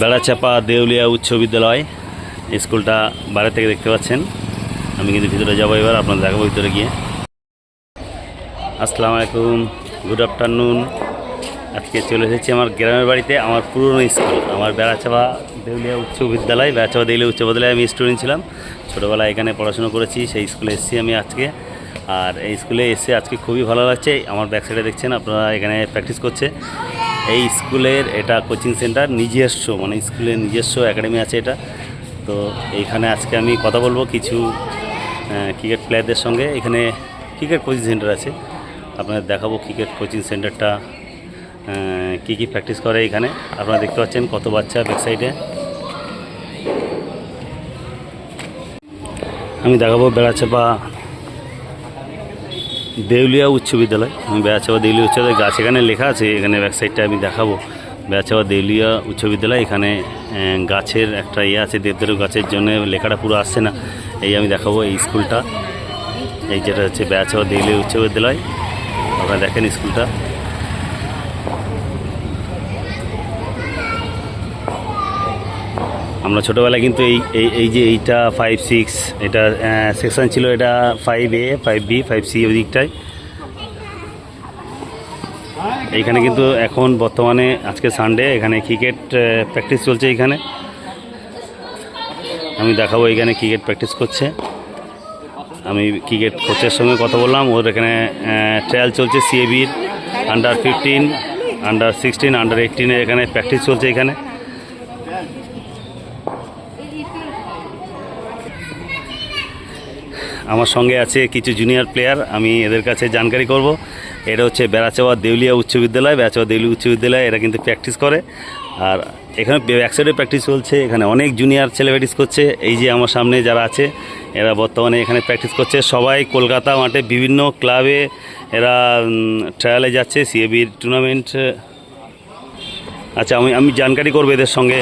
বেড়াচাপা দেউলিয়া উচ্চ বিদ্যালয় স্কুলটা বাইরে থেকে দেখতে পাচ্ছেন। আমি কিন্তু ভিতরে যাব এবার আপনার দেখাবো ভিতরে গিয়ে। আসসালামু আলাইকুম, গুড আফটারনুন। আজকে চলে এসেছি আমার গ্রামের বাড়িতে, আমার পুরনো স্কুল, আমার বেড়াচাপা দেউলিয়া উচ্চ বিদ্যালয়, বেড়াচাপা দেউলিয়া উচ্চ বিদ্যালয়ে আমি স্টুডেন্ট ছিলাম। ছোটোবেলায় এখানে পড়াশোনা করেছি, সেই স্কুলে এসেছি আমি আজকে। আর এই স্কুলে এসে আজকে খুবই ভালো লাগছে, আমার ব্যাক সাইডে দেখছেন, আপনারা এখানে প্র্যাকটিস করছে। এই স্কুলের এটা কোচিং সেন্টার নিজস্ব মানে স্কুলের নিজস্ব একাডেমি আছে এটা। তো এইখানে আজকে আমি কথা বলব কিছু ক্রিকেট প্লেয়ারদের সঙ্গে। এখানে ক্রিকেট কোচিং সেন্টার আছে। আপনাদের দেখাবো ক্রিকেট কোচিং সেন্টারটা কী কী প্র্যাকটিস করে এখানে। আপনারা দেখতে পাচ্ছেন কত বাচ্চা ব্যাক সাইডে আমি দেখাবো বেড়াচাপা দেউলিয়া উচ্চ বিদ্যালয় বেড়াচাপা দেউলিয়া উচ্চ বিদ্যালয়। গাছ এখানে লেখা আছে, এখানে ব্যাক সাইডটা আমি দেখাবো। বেড়াচাপা দেউলিয়া উচ্চ বিদ্যালয়, এখানে গাছের একটা ইয়ে আছে, দেবদারু গাছের জন্য লেখাটা পুরো আসছে না। এই আমি দেখাবো এই স্কুলটা। এই যেটা হচ্ছে বেড়াচাপা দেউলিয়া উচ্চ বিদ্যালয়। আপনারা দেখেন স্কুলটা। আমরা ছোটোবেলায় কিন্তু এই এই এই যে এইটা ফাইভ সিক্স এটা সেকশন ছিল এটা five A five B five C ওই দিকটায় এইখানে কিন্তু এখন বর্তমানে আজকে সানডে এখানে ক্রিকেট প্র্যাকটিস চলছে এইখানে। আমি দেখাবো এখানে ক্রিকেট প্র্যাকটিস করছে। আমি ক্রিকেট কোচের সঙ্গে কথা বললাম, ওর এখানে ট্রায়াল চলছে সিএবির under fifteen under sixteen under এইটিনের এখানে প্র্যাকটিস চলছে এখানে। আমার সঙ্গে আছে কিছু জুনিয়র প্লেয়ার আমি এদের কাছে জানকারি করব। এটা হচ্ছে বেড়াচাওয়া দেউলিয়া উচ্চ বিদ্যালয়, বেড়াচাওয়া দেউলিয়া উচ্চ বিদ্যালয়, এরা কিন্তু প্র্যাকটিস করে। আর এখানে ব্যাক সাইডে প্র্যাকটিস চলছে, এখানে অনেক জুনিয়র ছেলে প্র্যাকটিস করছে। এই যে আমার সামনে যারা আছে, এরা বর্তমানে এখানে প্র্যাকটিস করছে। সবাই কলকাতা মাঠে বিভিন্ন ক্লাবে এরা ট্রায়ালে যাচ্ছে সিএবির টুর্নামেন্ট আচ্ছা আমি আমি জানকারি করব এদের সঙ্গে।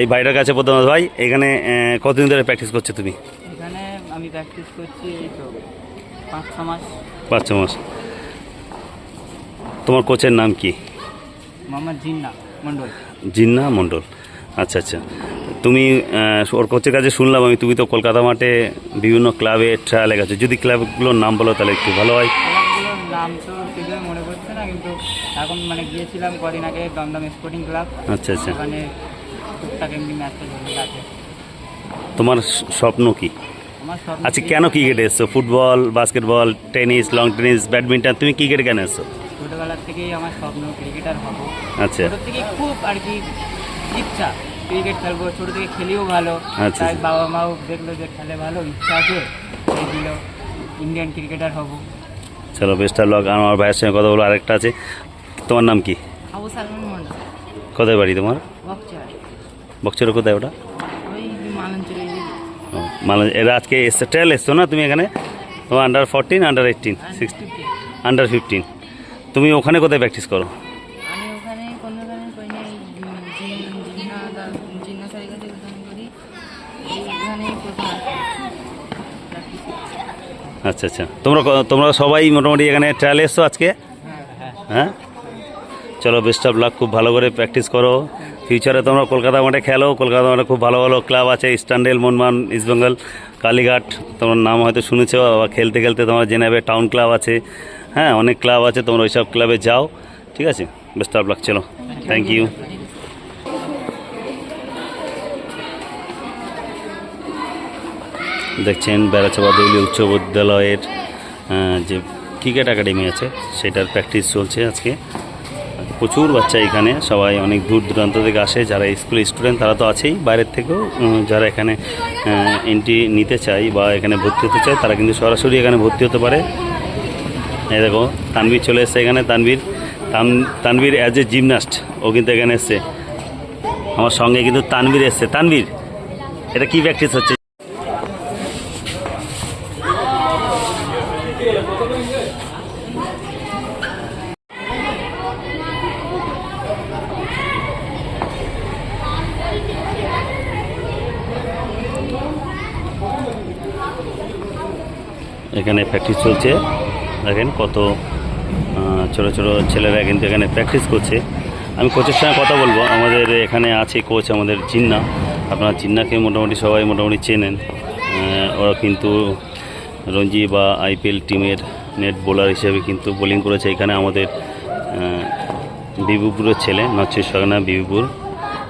এই ভাইটার কাছে প্রথমত ভাই, এখানে কতদিন ধরে প্র্যাকটিস করছে তুমি? আমি প্র্যাকটিস করছি এই তো পাঁচ ছ মাস। পাঁচ ছ মাস। তোমার কোচের নাম কি? মোহাম্মদ জিন্না মণ্ডল। জিন্না মণ্ডল। আচ্ছা আচ্ছা। তুমি ওর কোচের কাছে শুনলাম আমি তুমি তো কলকাতা মাঠে বিভিন্ন ক্লাবে ট্রায়ালে গেছো। যদি ক্লাবগুলোর নাম বলো তাহলে একটু ভালো হয়। নাম তো সেভাবে মনে পড়ছে না কিন্তু এখন মানে গিয়েছিলাম কদিন আগে দমদম স্পোর্টিং ক্লাব আচ্ছা আচ্ছা। ওখানে টুকটাক এমনি ম্যাচটা তোমার স্বপ্ন কি? আচ্ছা কেন ক্রিকেটে এসছো? Football basketball tennis long tennis badminton তুমি ক্রিকেট কেন এসছো? ছোটোবেলার থেকেই আমার স্বপ্ন ক্রিকেটার হব। আচ্ছা। ছোটো থেকে খুব আর কি ইচ্ছা ক্রিকেট খেলব। ছোটো থেকে খেলিও ভালো। আচ্ছা, তাই আচ্ছা। বাবা মাও দেখল যে খেলে ভালো ইচ্ছা আছে সেই দিল ইন্ডিয়ান ক্রিকেটার হব। চলো বেস্ট অফ লক আমার ভাইয়ের সঙ্গে কথা বলো আরেকটা আছে। তোমার নাম কি? আবু সালমান মন্ডল। কোথায় বাড়ি তোমার? বকচার। বক্সের কোথায় ওটা? মানে এরা আজকে এসছে ট্রায়াল এসছো না তুমি এখানে তোমার under fourteen under eighteen sixteen under fifteen তুমি ওখানে কোথায় প্র্যাকটিস করো আচ্ছা আচ্ছা তোমরা তোমরা সবাই মোটামুটি এখানে ট্রায়াল এসছো আজকে হ্যাঁ চলো বেস্ট অফ লাক খুব ভালো করে প্র্যাকটিস করো ফিউচারে তোমরা কলকাতা মাঠে খেলো। কলকাতা মাঠে খুব ভালো ভালো ক্লাব আছে। ইস্টার্নডেল মনমান ইস্টবেঙ্গল কালীঘাট তোমার নাম হয়তো শুনেছো বা খেলতে খেলতে তোমরা জেনে যাবে টাউন ক্লাব আছে। হ্যাঁ অনেক ক্লাব আছে, তোমরা ওইসব ক্লাবে যাও। ঠিক আছে? বেস্ট অফ লাক চলো। থ্যাংক ইউ দেখছেন, বেড়াচাপা দেউলি উচ্চ বিদ্যালয়ের যে ক্রিকেট একাডেমি আছে, সেটার প্র্যাকটিস চলছে আজকে। প্রচুর বাচ্চা এখানে, সবাই অনেক দূর দূরান্ত থেকে আসে, যারা স্কুল স্টুডেন্ট তারা তো আছেই। বাইরের থেকেও যারা এখানে এন্ট্রি নিতে চায় বা এখানে ভর্তি হতে চায়, তারা কিন্তু সরাসরি এখানে ভর্তি হতে পারে। এই দেখো তানবীর চলে এসছে এখানে তানবীর তান- তানবীর অ্যাজ এ জিমনাস্ট ও কিন্তু এখানে এসছে। আমার সঙ্গে কিন্তু তানবীর এসছে। তানবীর এটা কি প্র্যাকটিস হচ্ছে? এখানে প্র্যাকটিস চলছে। দেখেন কত ছোট ছোট ছেলেরা কিন্তু এখানে প্র্যাকটিস করছে। আমি কোচের সঙ্গে কথা বলব। আমাদের এখানে আছে কোচ আমাদের জিন্না। আপনারা জিন্নাকে মোটামুটি সবাই মোটামুটি চেনেন। ওরা কিন্তু রঞ্জি বা আইপিএল টিমের নেট বোলার হিসেবে কিন্তু বোলিং করেছে এখানে আমাদের বিবিপুরের ছেলে নচ্ছিস সাগনা বিবিপুর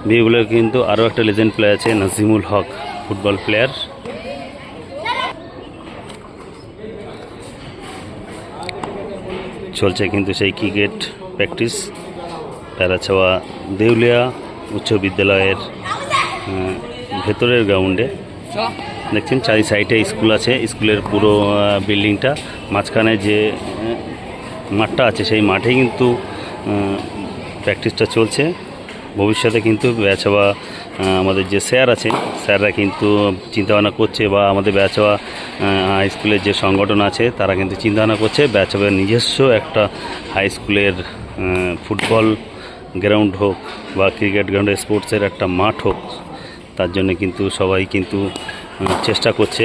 বিবিপুরের কিন্তু আরও একটা লেজেন্ড প্লেয়ার আছে নাজিমুল হক ফুটবল প্লেয়ার চলছে কিন্তু সেই ক্রিকেট প্র্যাকটিস। প্যারাছাওয়া দেউলিয়া উচ্চ বিদ্যালয়ের ভেতরের গ্রাউন্ডে। দেখছেন চারি সাইডে স্কুল আছে, স্কুলের পুরো বিল্ডিংটা। মাঝখানে যে মাঠটা আছে সেই মাঠে কিন্তু প্র্যাকটিসটা চলছে। ভবিষ্যতে কিন্তু ব্যাচাবা আমাদের যে স্যার আছে, স্যাররা কিন্তু চিন্তাভাবনা করছে বা আমাদের ব্যাচাবা হাই স্কুলের যে সংগঠন আছে, তারা কিন্তু চিন্তাভাবনা করছে ব্যাচাবার নিজস্ব একটা হাই স্কুলের ফুটবল গ্রাউন্ড হোক বা ক্রিকেট গ্রাউন্ডের স্পোর্টসের একটা মাঠ হোক, তার জন্য কিন্তু সবাই কিন্তু চেষ্টা করছে।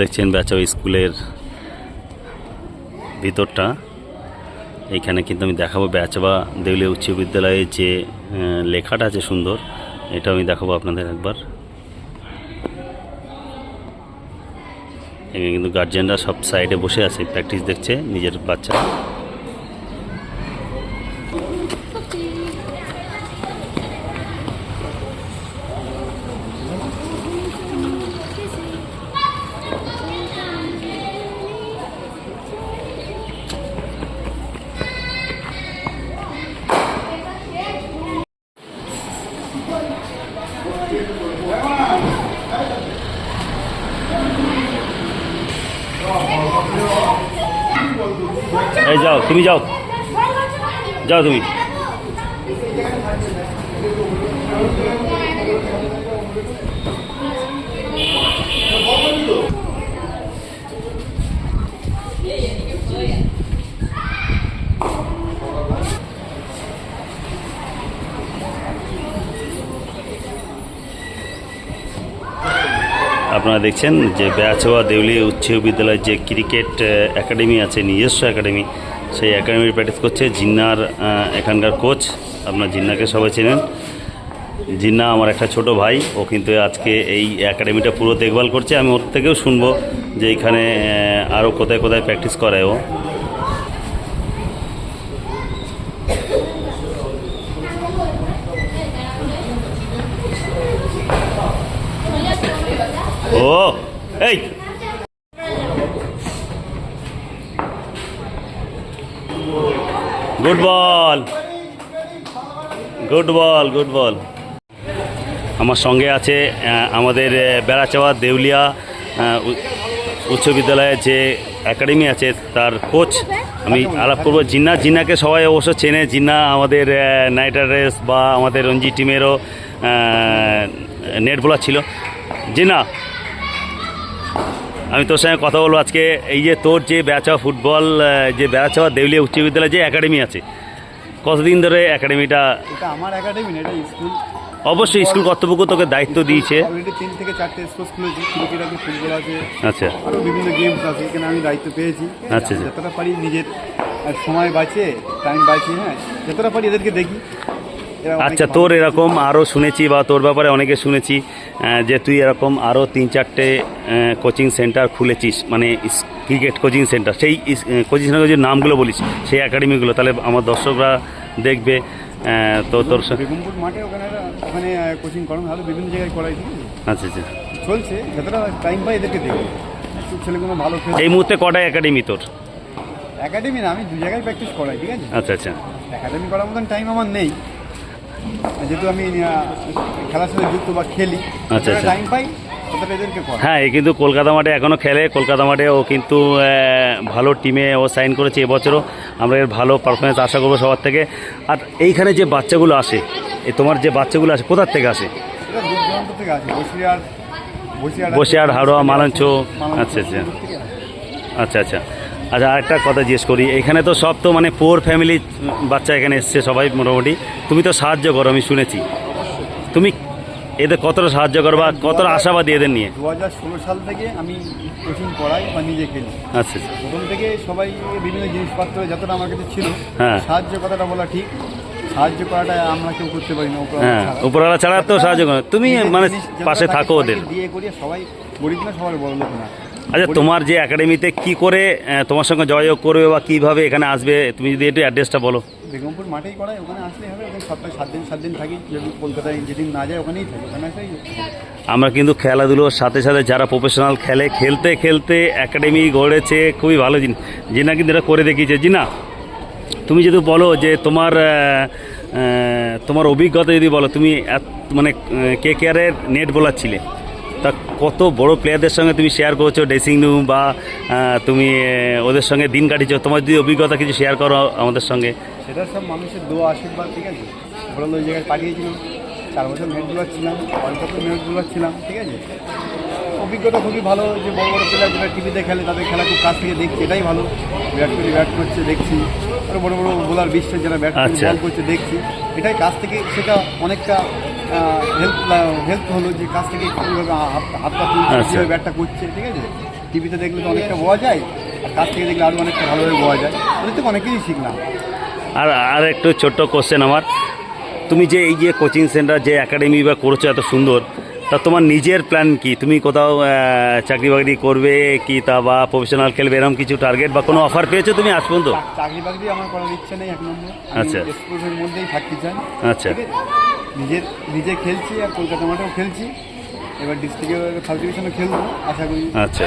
দেখছেন বেচাও স্কুলের ভিতরটা। এইখানে কিন্তু আমি দেখাবো বেচবা দেউলিয়া উচ্চ বিদ্যালয়ে যে লেখাটা আছে সুন্দর এটা আমি দেখাবো আপনাদের একবার। এখানে কিন্তু গার্জেনরা সব সাইডে বসে আছে প্র্যাকটিস দেখছে নিজের বাচ্চা এই যাও তুমি যাও। যাও তুমি। আপনারা দেখছেন যে বেয়াছোয়া দেউলি উচ্চ বিদ্যালয়ের যে ক্রিকেট একাডেমি আছে, নিজস্ব একাডেমি, সেই একাডেমির প্র্যাকটিস করছে জিন্নার এখানকার কোচ আপনার জিন্নাকে সবাই চেনেন। জিন্না আমার একটা ছোট ভাই, ও কিন্তু আজকে এই একাডেমিটা পুরো দেখভাল করছে। আমি ওর থেকেও শুনব যে এখানে আরও কোথায় কোথায় প্র্যাকটিস করায় ও ও এই good ball good ball good ball আমার সঙ্গে আছে আমাদের বেড়াচাওয়া দেউলিয়া উচ্চ বিদ্যালয়ের যে একাডেমি আছে, তার কোচ আমি আলাপ করব। জিন্না, জিন্নাকে সবাই অবশ্য চেনে। জিন্না আমাদের নাইট রাইডার্স বা আমাদের রঞ্জি টিমেরও নেট বোলার ছিল। জিন্না, আমি তোর সঙ্গে কথা বলব। আজকে এই যে তোর যে বেড়াচাওয়া ফুটবল যে বেড়াচাওয়া দেউলিয়া উচ্চ বিদ্যালয়ে যে একাডেমি আছে কতদিন ধরে একাডেমিটা এটা আমার একাডেমি না এটা স্কুল অবশ্যই স্কুল কর্তৃপক্ষ তোকে দায়িত্ব দিয়েছে। অলরেডি তিন থেকে চারটে স্পোর্টস খুলেছি ক্রিকেট আছে ফুটবল আছে আচ্ছা। আরও বিভিন্ন গেমস আছে এখানে আমি দায়িত্ব পেয়েছি। আচ্ছা, আচ্ছা। যতটা পারি নিজের সময় বাঁচিয়ে টাইম বাঁচিয়ে হ্যাঁ যতটা পারি এদেরকে দেখি। আচ্ছা তোর এরকম আরও শুনেছি বা তোর ব্যাপারে অনেকে শুনেছি যে তুই এরকম আরও তিন চারটে কোচিং সেন্টার খুলেছিস মানে ক্রিকেট কোচিং সেন্টার সেই কোচিং সেন্টার যে নামগুলো বলিস সেই একাডেমিগুলো তাহলে আমার দর্শকরা দেখবে তো তোর মাঠে ওখানে ওখানে কোচিং করানো ভালো বিভিন্ন জায়গায় করাই আচ্ছা আচ্ছা। চলছে যতটা টাইম পাই এদেরকে দেখি একটু ছেলেগুলো ভালো এই মুহূর্তে কটা একাডেমি তোর? একাডেমি না আমি দু জায়গায় প্র্যাকটিস করাই ঠিক আছে? আচ্ছা আচ্ছা। একাডেমি করার মতন টাইম আমার নেই। যেহেতু আমি খেলার সাথে যুক্ত বা খেলি আচ্ছা, আচ্ছা। টাইম পাই এদেরকে করা। হ্যাঁ কিন্তু কলকাতা মাঠে এখনও খেলে। কলকাতা মাঠে ও কিন্তু ভালো টিমে ও সাইন করেছে এবছরও। আমরা এর ভালো পারফরমেন্স আশা করব সবার থেকে। আর এইখানে যে বাচ্চাগুলো আসে তোমার যে বাচ্চাগুলো আসে কোথার থেকে আসে? বসিরহাট, হাওড়া, মালঞ্চ। আচ্ছা, আচ্ছা। আচ্ছা আচ্ছা। আচ্ছা আরেকটা কথা জিজ্ঞেস করি। এখানে তো সব তো মানে পোর ফ্যামিলি বাচ্চা এখানে এসছে সবাই মোটামুটি। তুমি তো সাহায্য করো আমি শুনেছি। তুমি এদের কতটা সাহায্য করো বা কতটা আশাবাদী এদের নিয়ে? দু হাজার ষোলো সাল থেকে আমি কোচিং পড়াই বা নিজে খেলি আচ্ছা আচ্ছা। প্রথম থেকে সবাই বিভিন্ন জিনিসপত্র যতটা আমার কাছে ছিল হ্যাঁ। সাহায্য কথাটা বলা ঠিক। সাহায্য করাটা আমরা কেউ করতে পারি না হ্যাঁ। উপরওয়ালা ছাড়া তো সাহায্য করো তুমি মানে পাশে থাকো ওদের। দিয়ে করিয়ে সবাই গরিব না সবাই বড় লোক না। আচ্ছা তোমার যে একাডেমিতে কি করে তোমার সঙ্গে যোগাযোগ করবে বা কীভাবে এখানে আসবে তুমি যদি একটু অ্যাড্রেসটা বলো। বেগমপুর মাঠেই করাই ওখানে আসলেই হবে ওখানে সপ্তাহে সাত দিন সাত দিন থাকি যদি কলকাতায় যেদিন না যায় ওখানেই থাকি ওখানে আসলেই আমরা কিন্তু খেলাধুলোর সাথে সাথে যারা প্রফেশনাল খেলে খেলতে খেলতে একাডেমি গড়েছে খুবই ভালো জিনিস জিনা কিন্তু এটা করে দেখিয়েছে। জিনা তুমি যদি বলো যে তোমার তোমার অভিজ্ঞতা যদি বলো তুমি মানে কে কেয়ারের নেট বোলার ছিলে? তা কত বড় প্লেয়ারদের সঙ্গে তুমি শেয়ার করছ ড্রেসিং রুম বা তুমি ওদের সঙ্গে দিন কাটিয়েছো? তোমার যদি অভিজ্ঞতা কিছু শেয়ার করো আমাদের সঙ্গে। সেটা সব মানুষের দোয়া আশীর্বাদ ঠিক আছে? বড় ওই জায়গায় পাঠিয়েছিলাম চার বছর মেট ছিলাম অল্প মেট ছিলাম ঠিক আছে? অভিজ্ঞতা খুবই ভালো যে বড় বড় প্লেয়ার যারা টিভিতে খেলে তাদের খেলা খুব কাছ থেকে দেখছি এটাই ভালো। বিরাট কোহলি ব্যাট করছে দেখছি। আরও বড় বড় বোলার বিশ্বের যারা ব্যাট আচ্ছা। বল করছে দেখছি। এটাই কাছ থেকে সেটা অনেকটা হেল্প হেল্প হলো যে কাছ থেকে কীভাবে হাতটা তুলছে। কীভাবে ব্যাটটা করছে ঠিক আছে? টিভিতে দেখলে তো অনেকটা বোয়া যায় আর কাছ থেকে দেখলে আরও অনেকটা ভালোভাবে বোয়া যায়। ওদের থেকে অনেক কিছুই শিখলাম। আর আর একটু ছোট্ট কোশ্চেন আমার। তুমি যে এই যে কোচিং সেন্টার যে একাডেমি বা করছ এত সুন্দর তা তোমার নিজের প্ল্যান কি? তুমি কোথাও চাকরি বাকরি করবে কি তা বা প্রফেশনাল খেলবে এরকম কিছু টার্গেট বা কোনো অফার পেয়েছ তুমি আজ পর্যন্ত? চাকরি বাকরি আমার করার ইচ্ছে নেই এক নম্বর। আচ্ছা। স্পোর্টসের মধ্যেই থাকতে চাই। আচ্ছা। নিজের নিজে খেলছি আর কলকাতা মাঠেও খেলছি। এবার ডিস্ট্রিক্টের ফার্স্ট ডিভিশনে খেলব আশা করি। আচ্ছা।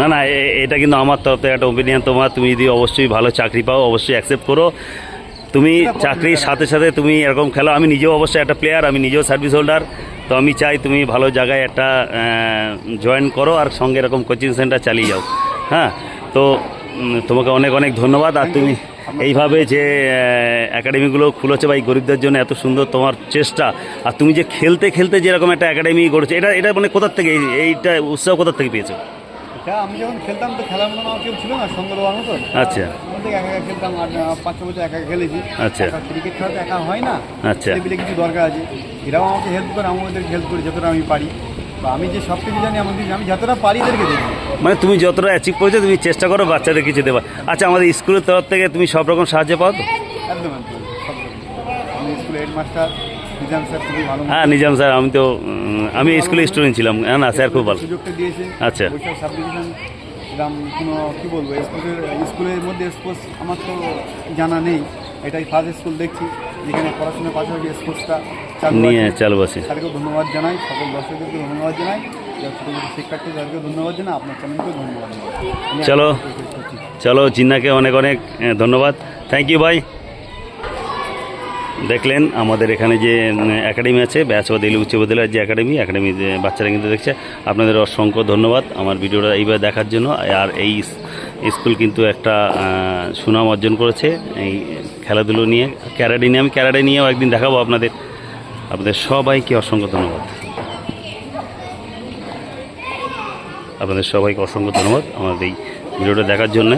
না না এটা কিন্তু আমার তরফ থেকে একটা ওপিনিয়ন তোমার। তুমি যদি অবশ্যই ভালো চাকরি পাও অবশ্যই অ্যাকসেপ্ট করো। তুমি চাকরির সাথে সাথে তুমি এরকম খেলো। আমি নিজেও অবশ্যই একটা প্লেয়ার আমি নিজেও সার্ভিস হোল্ডার তো আমি চাই তুমি ভালো জায়গায় একটা জয়েন করো আর সঙ্গে এরকম কোচিং সেন্টার চালিয়ে যাও। হ্যাঁ? তো তোমাকে অনেক অনেক ধন্যবাদ। আর তুমি এইভাবে যে একাডেমিগুলো খুলেছে বা এই গরিবদের জন্য এত সুন্দর তোমার চেষ্টা। আর তুমি যে খেলতে খেলতে যেরকম একটা একাডেমি গড়েছে এটা এটা মানে কোথার থেকে এই- এইটা উৎসাহ কোথার থেকে পেয়েছ? এটা আমি যখন খেলতাম তো খেলার মতো আমার কেউ ছিল না সঙ্গে দেওয়ার মতো আচ্ছা। একা একা খেলতাম আর পাঁচ বছর একা একা খেলেছি। আচ্ছা। ক্রিকেট খেলা তো একা হয় না। আচ্ছা। কিছু দরকার আছে। এরাও আমাকে হেল্প করে আমি ওদের হেল্প করি যতটা আমি পারি। বা আমি যে সব কিছু জানি আমাকে আমি যতটা পারি এদেরকে দেখি। মানে তুমি যতটা অ্যাচিভ করেছ তুমি চেষ্টা করো বাচ্চাদের কিছু দেওয়ার আচ্ছা আমাদের স্কুলের তরফ থেকে তুমি সব রকম সাহায্য পাও তো? একদম একদম আমি স্কুলে হেডমাস্টার নিজাম স্যার খুবই ভালো হ্যাঁ নিজাম স্যার আমি তো আমি স্কুলে স্টুডেন্ট ছিলাম। হ্যাঁ না স্যার খুব ভালো। সুযোগটা দিয়েছে। আচ্ছা। এরকম কোনো কী বলব স্কুলের মধ্যে স্পোর্টস আমার তো জানা নেই। এটাই ফার্স্ট স্কুল দেখছি। যেখানে পড়াশোনার পাশাপাশি স্পোর্টসটা নিয়ে। চালু আছে। স্যারকেও ধন্যবাদ জানাই সকল দর্শকদেরকে ধন্যবাদ জানাই। শিক্ষার্থী ধন্যবাদ আপনার ধন্যবাদ চলো। চলো জিন্নাকে অনেক অনেক ধন্যবাদ। থ্যাংক ইউ ভাই দেখলেন আমাদের এখানে যে একাডেমি আছে ব্যাসবাদ এলি উচ্চ বিদ্যালয়ের যে একাডেমি একাডেমি বাচ্চারা কিন্তু দেখছে। আপনাদের অসংখ্য ধন্যবাদ। আমার ভিডিওটা এইভাবে দেখার জন্য। আর এই স্কুল কিন্তু একটা সুনাম অর্জন করেছে। এই খেলাধুলো নিয়ে ক্যারাডে নিয়ে, আমি ক্যারাডে নিয়েও একদিন দেখাবো আপনাদের আপনাদের সবাইকে অসংখ্য ধন্যবাদ। আপনাদের সবাইকে অসংখ্য ধন্যবাদ আমাদের এই ভিডিওটা দেখার জন্য।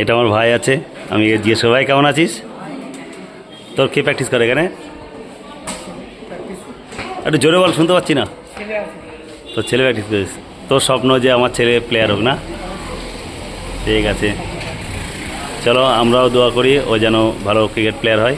এটা আমার ভাই আছে। আমি জিজ্ঞেস করব, ভাই কেমন আছিস? তোর কে প্র্যাকটিস করে এখানে? একটু জোরে বল শুনতে পাচ্ছি না। তোর ছেলে প্র্যাকটিস করিস তোর স্বপ্ন যে আমার ছেলে প্লেয়ার হোক না? ঠিক আছে। চলো আমরাও দোয়া করি ও যেন ভালো ক্রিকেট প্লেয়ার হয়।